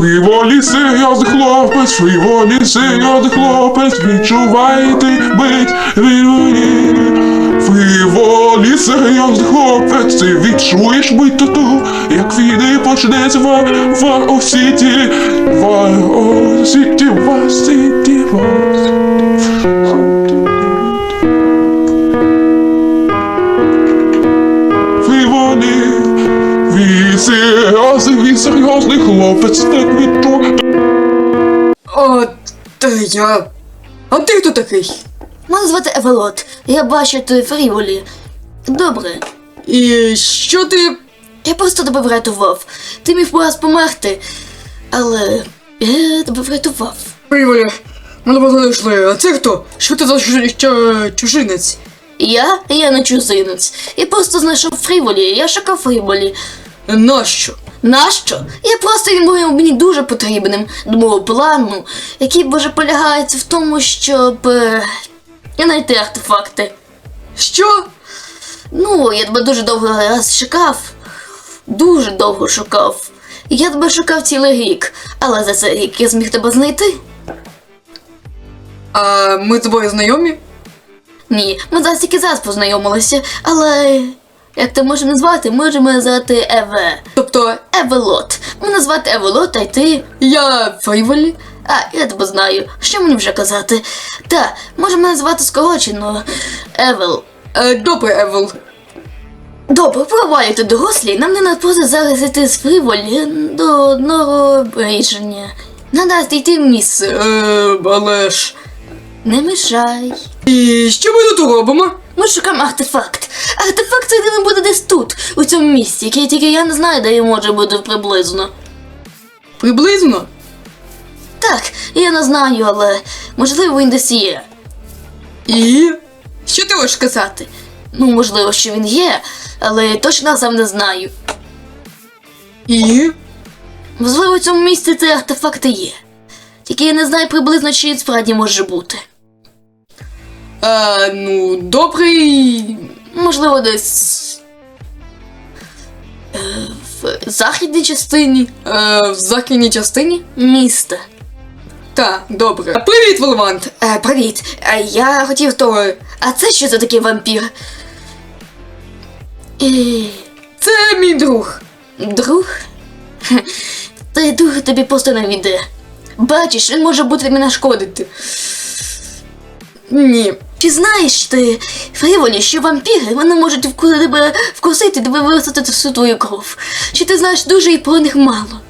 Фріволі серйозний хлопець, фріволі серйозний хлопець, відчувайте бить фріволі. Фріволі серйозний хлопець, ти відчуєш бить тату, як війни почнеться в Вар Осіті, Вар Осіті, серйозний, він серйозний хлопець, так відчує. О, та я. А ти хто такий? Мене звати Евелот. Я бачу ти фріволі. Добре. І що ти. Я просто тебе врятував. Ти міг би раз померти. Але я тебе врятував. Приволі, мене знайшли. А це хто? Що ти за чужи- чу- чужинець? Я? Я не чужинець. Я просто знайшов фріволі. Я шукав фріволі. Нащо? Нащо? Я просто він був мені дуже потрібним до мого плану, який боже полягається в тому, щоб е, знайти артефакти. Що? Ну, я тебе дуже довго раз шукав. Дуже довго шукав. Я тебе шукав цілий рік, але за цей рік я зміг тебе знайти. А ми з тобою знайомі? Ні, ми зараз тільки зараз познайомилися, але як ти можеш назвати, можемо звати Еве. Тобто, Евелот. Мене звати Евелот, а й ти. я Фріволі? А, я тебе знаю. Що мені вже казати? Та, можемо назвати скорочено Евел. Е, добре, Евел. Добре, провалюйте дорослі, нам не надпоза зараз йти з фриволі до одного рішення. Надо йти в місце. Е, але ж. Не мішай. І що ми тут робимо? Ми шукаємо артефакт. Артефакт цей він буде десь тут, у цьому місці, який тільки я не знаю, де він може бути приблизно. Приблизно? Так, я не знаю, але можливо він десь є. І. Що ти хочеш? Сказати. Ну, можливо, що він є, але я точно сам не знаю. І. Можливо, у цьому місці цей артефакт і є. Тільки я не знаю приблизно, чи він справді може бути. Е, ну, добрий. Можливо, десь. В західній частині Е, в західній частині? міста. Так, добре. Привіт, Волвант! Е, привіт. Е, я хотів того. А це що за такий вампір? Це мій друг. друг? Той друг тобі просто не віде. Бачиш, він може бути тобі нашкодити. Ні. Чи знаєш ти, Фріволі, що вампіри вони можуть тебе вкусити, тебе висити всю твою кров? Чи ти знаєш дуже і про них мало?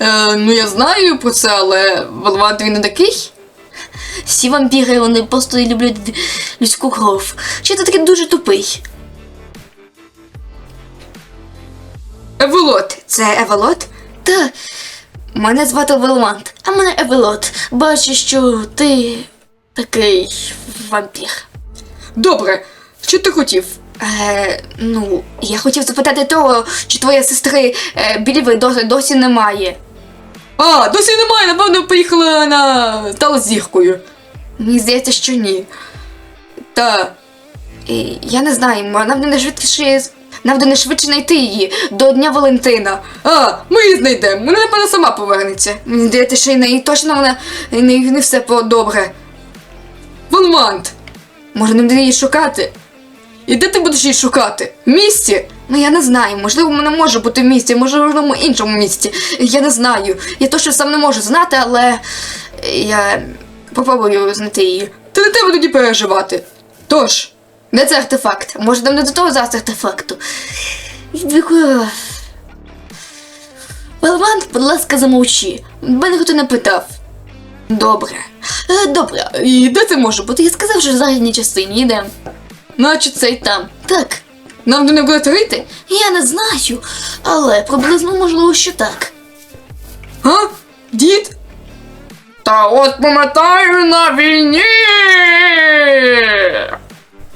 Е, ну я знаю про це, але Волвант він не такий. Всі вампіри вони просто люблять людську кров. Чи ти такий дуже тупий? Еволот. Це Евелот? Та мене звати Велмант, а мене Евелот. Бачу, що ти такий вампір. Добре. Що ти хотів? Е, ну, я хотів запитати того, чи твоєї сестри е, Біліви досі, досі немає. А, досі немає, напевно, поїхала на стала зіркою. Мені здається, що ні. Та. І, я не знаю, нам не швидше. Нам не швидше знайти її до Дня Валентина. А, ми її знайдемо. Вона, напевно, сама повернеться. Мені здається, що й неї точно вона і не, не все добре. Волвант. Може, нам де її шукати? І де ти будеш її шукати? В місті? Ну я не знаю, можливо, вона може бути в місті, може в одному іншому місці. Я не знаю. Я точно сам не можу знати, але я попробую знайти її. Та не треба тоді переживати. Тож, Де це артефакт? Може, нам не до того зараз артефакту. Балван, будь ласка, замовчи. Мене ніхто не питав. Добре. Е, Добре. І де це може бути? Я сказав, що в західній частині йде. Наче це цей Там. Так. нам до не буде трити? Я не знаю, але приблизно можливо, що так. А? Дід? Та от пам'ятаю на війні.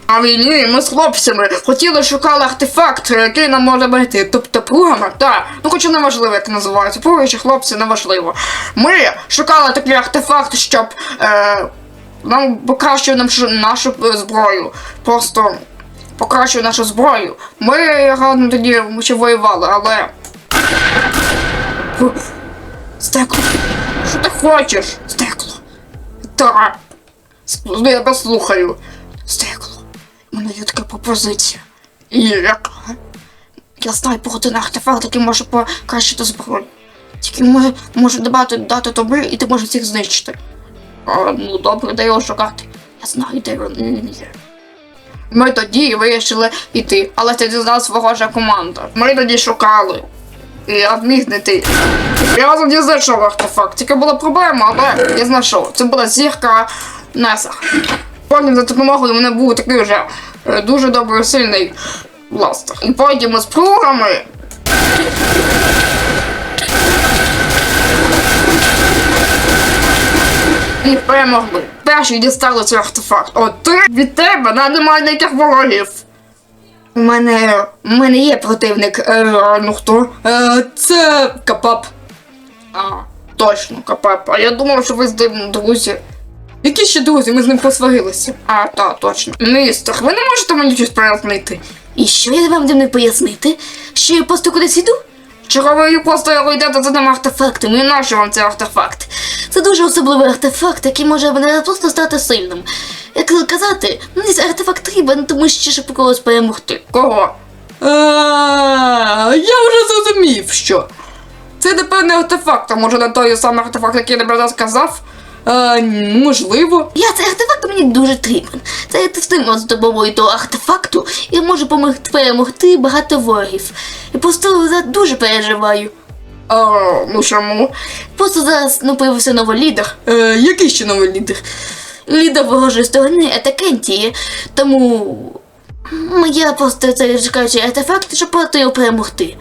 На війні ми з хлопцями хотіли шукали артефакт, який нам може знайти. Тобто пругами, так. Ну хоча не важливо, як називається. Пруги чи хлопці не важливо. Ми шукали такий артефакт, щоб е, нам покращив нам нашу е, зброю. Просто покращив нашу зброю. Ми гарно тоді ще воювали, але. Стекло. Що ти хочеш? Стекло. Так. Ну, я послухаю. Стекло. Мене є така пропозиція. І як? Я знаю про один артефакт, який може покращити зброю. Тільки ми можемо додати, дати тобі, і ти можеш всіх знищити. А, ну добре, де його шукати. Я знаю, де він є. Ми тоді вирішили йти, але це дізналась ворожа команда. Ми тоді шукали. І я вміг знайти. Я тоді знайшов артефакт. Тільки була проблема, але я знайшов. Це була зірка Неса. Потім за допомогою мене був такий вже дуже добрий сильний бластер. І потім з плугами. І перемогли. Перші дістали цей артефакт. От ти від тебе на немає ніяких ворогів. У мене. У мене є противник. Е, ну хто? Е, це капап. А, точно, Капеп. А я думав, що ви з ним друзі. Які ще друзі, ми з ним посварилися. А, та, точно. Містер, ви не можете мені щось пояснити? І що я вам не пояснити? Що я просто кудись йду? Чого ви просто йдете за тим артефактом? І нащо вам цей артефакт? Це дуже особливий артефакт, який може мене просто стати сильним. Як казати, мені цей артефакт потрібен, тому що щоб когось перемогти. Кого? Я вже зрозумів, що. Це напевне артефакт, а може не той самий артефакт, який я тебе сказав? А, можливо. Я цей артефакт мені дуже потрібен. Це я тестимо з допомогою того артефакту і можу помогти перемогти багато ворогів. І просто за- дуже переживаю. А, ну чому? Просто зараз ну, появився новий лідер. Е, який ще новий лідер? Лідер ворожої сторони Етакентії. Тому я просто це чекаю цей артефакт, щоб просто його перемогти.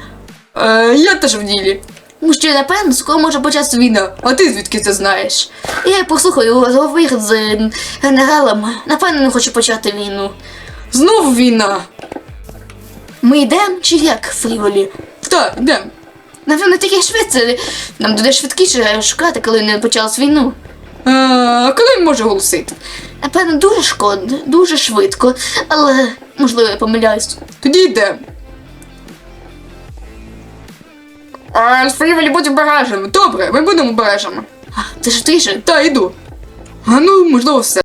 Е, я теж в ділі. Що напевно скоро може початися війна. А ти звідки це знаєш? Я послухаю розговір з генералом. Напевно, не хочу почати війну. Знову війна. Ми йдемо чи як, Фріволі? Так, йдем. Напевно, таке швидше. Нам буде швидкіше шукати, коли не почалась війну. Е, а коли може голосити? Напевно, дуже шкода, дуже швидко, але можливо я помиляюсь. Тоді йдемо. А, Фрівелі, будь обережними. Добре, ми будемо обережними. А, ти ж. Та, йду. А ну, можливо, все.